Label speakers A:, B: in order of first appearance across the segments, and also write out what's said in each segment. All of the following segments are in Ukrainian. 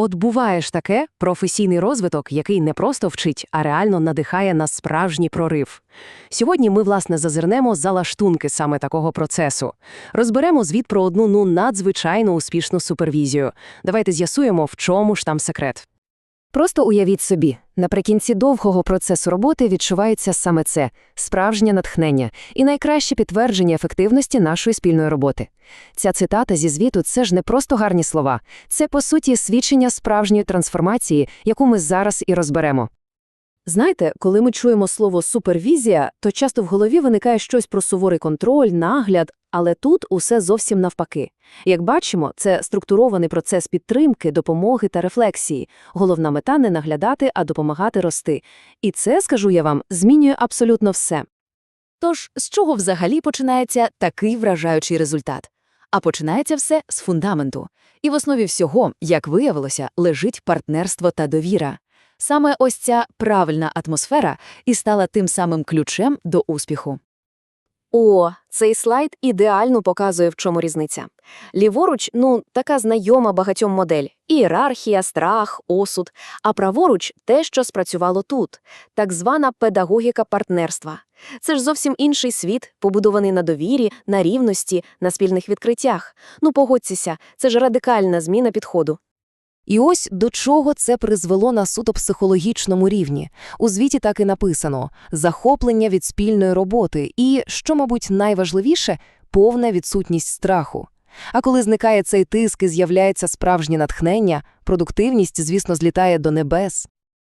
A: От буває ж таке професійний розвиток, який не просто вчить, а реально надихає на справжній прорив. Сьогодні ми, власне, зазирнемо за лаштунки саме такого процесу. Розберемо звіт про одну ну надзвичайно успішну супервізію. Давайте з'ясуємо, в чому ж там секрет.
B: Просто уявіть собі, наприкінці довгого процесу роботи відчувається саме це – справжнє натхнення і найкраще підтвердження ефективності нашої спільної роботи. Ця цитата зі звіту – це ж не просто гарні слова. Це, по суті, свідчення справжньої трансформації, яку ми зараз і розберемо.
A: Знаєте, коли ми чуємо слово супервізія, то часто в голові виникає щось про суворий контроль, нагляд, але тут усе зовсім навпаки. Як бачимо, це структурований процес підтримки, допомоги та рефлексії. Головна мета не наглядати, а допомагати рости. І це, скажу я вам, змінює абсолютно все. Тож, з чого взагалі починається такий вражаючий результат? А починається все з фундаменту. І в основі всього, як виявилося, лежить партнерство та довіра. Саме ось ця правильна атмосфера і стала тим самим ключем до успіху.
B: О, цей слайд ідеально показує, в чому різниця. Ліворуч, ну, така знайома багатьом модель – ієрархія, страх, осуд, а праворуч – те, що спрацювало тут – так звана педагогіка партнерства. Це ж зовсім інший світ, побудований на довірі, на рівності, на спільних відкриттях. Ну, погодьтеся, це ж радикальна зміна підходу.
A: І ось до чого це призвело на суто психологічному рівні. У звіті так і написано – захоплення від спільної роботи і, що, мабуть, найважливіше – повна відсутність страху. А коли зникає цей тиск і з'являється справжнє натхнення, продуктивність, звісно, злітає до небес.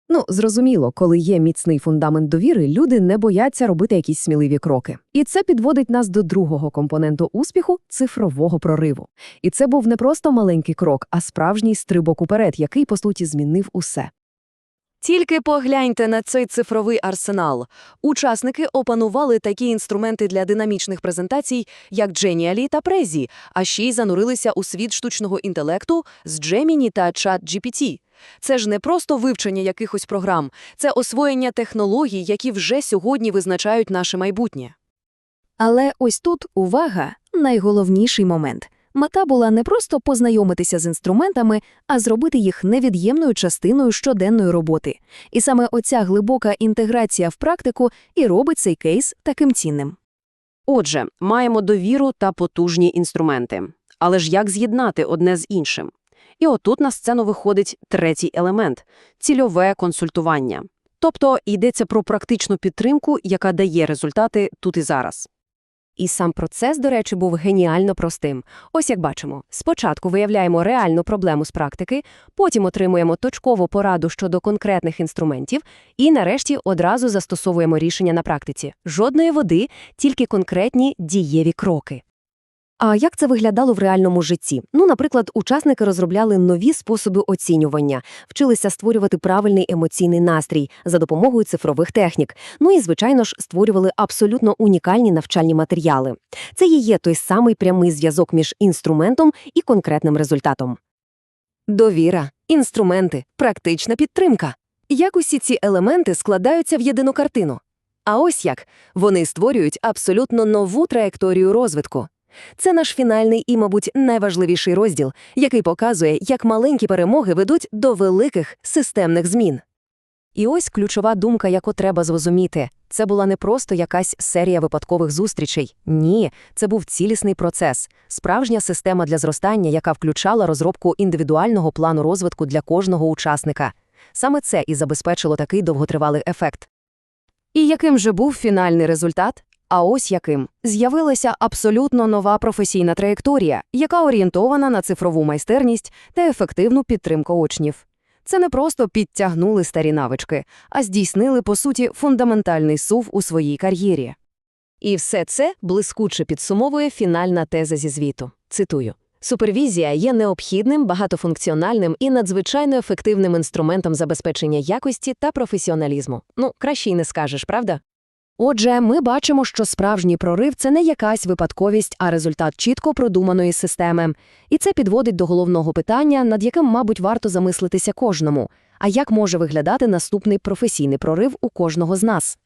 C: Ну, зрозуміло, коли є міцний фундамент довіри, люди не бояться робити якісь сміливі кроки. І це підводить нас до другого компоненту успіху цифрового прориву. І це був не просто маленький крок, а справжній стрибок уперед, який, по суті, змінив усе.
A: Тільки погляньте на цей цифровий арсенал. Учасники опанували такі інструменти для динамічних презентацій, як Genially та Prezi, а ще й занурилися у світ штучного інтелекту з Gemini та ChatGPT. Це ж не просто вивчення якихось програм, це освоєння технологій, які вже сьогодні визначають наше майбутнє.
C: Але ось тут увага найголовніший момент. Мета була не просто познайомитися з інструментами, а зробити їх невід'ємною частиною щоденної роботи. І саме оця глибока інтеграція в практику і робить цей кейс таким цінним.
A: Отже, маємо довіру та потужні інструменти. Але ж як з'єднати одне з іншим? І отут на сцену виходить третій елемент – цільове консультування. Тобто йдеться про практичну підтримку, яка дає результати тут і зараз. І сам процес, до речі, був геніально простим. Ось як бачимо, спочатку виявляємо реальну проблему з практики, потім отримуємо точкову пораду щодо конкретних інструментів і, нарешті, одразу застосовуємо рішення на практиці. Жодної води, тільки конкретні дієві кроки.
B: А як це виглядало в реальному житті? Ну, наприклад, учасники розробляли нові способи оцінювання, вчилися створювати правильний емоційний настрій за допомогою цифрових технік. Ну і, звичайно ж, створювали абсолютно унікальні навчальні матеріали. Це і є той самий прямий зв'язок між інструментом і конкретним результатом. Довіра, інструменти, практична підтримка. Як усі ці елементи складаються в єдину картину? А ось як вони створюють абсолютно нову траєкторію розвитку. Це наш фінальний і, мабуть, найважливіший розділ, який показує, як маленькі перемоги ведуть до великих системних змін. І ось ключова думка, яку треба зрозуміти. Це була не просто якась серія випадкових зустрічей. Ні, це був цілісний процес, справжня система для зростання, яка включала розробку індивідуального плану розвитку для кожного учасника. Саме це і забезпечило такий довготривалий ефект. І яким же був фінальний результат? А ось яким з'явилася абсолютно нова професійна траєкторія, яка орієнтована на цифрову майстерність та ефективну підтримку учнів. Це не просто підтягнули старі навички, а здійснили, по суті, фундаментальний сув у своїй кар'єрі. І все це блискуче підсумовує фінальна теза зі звіту. Цитую. Супервізія є необхідним, багатофункціональним і надзвичайно ефективним інструментом забезпечення якості та професіоналізму. Ну, краще й не скажеш, правда? Отже, ми бачимо, що справжній прорив це не якась випадковість, а результат чітко продуманої системи. І це підводить до головного питання, над яким, мабуть, варто замислитися кожному. А як може виглядати наступний професійний прорив у кожного з нас?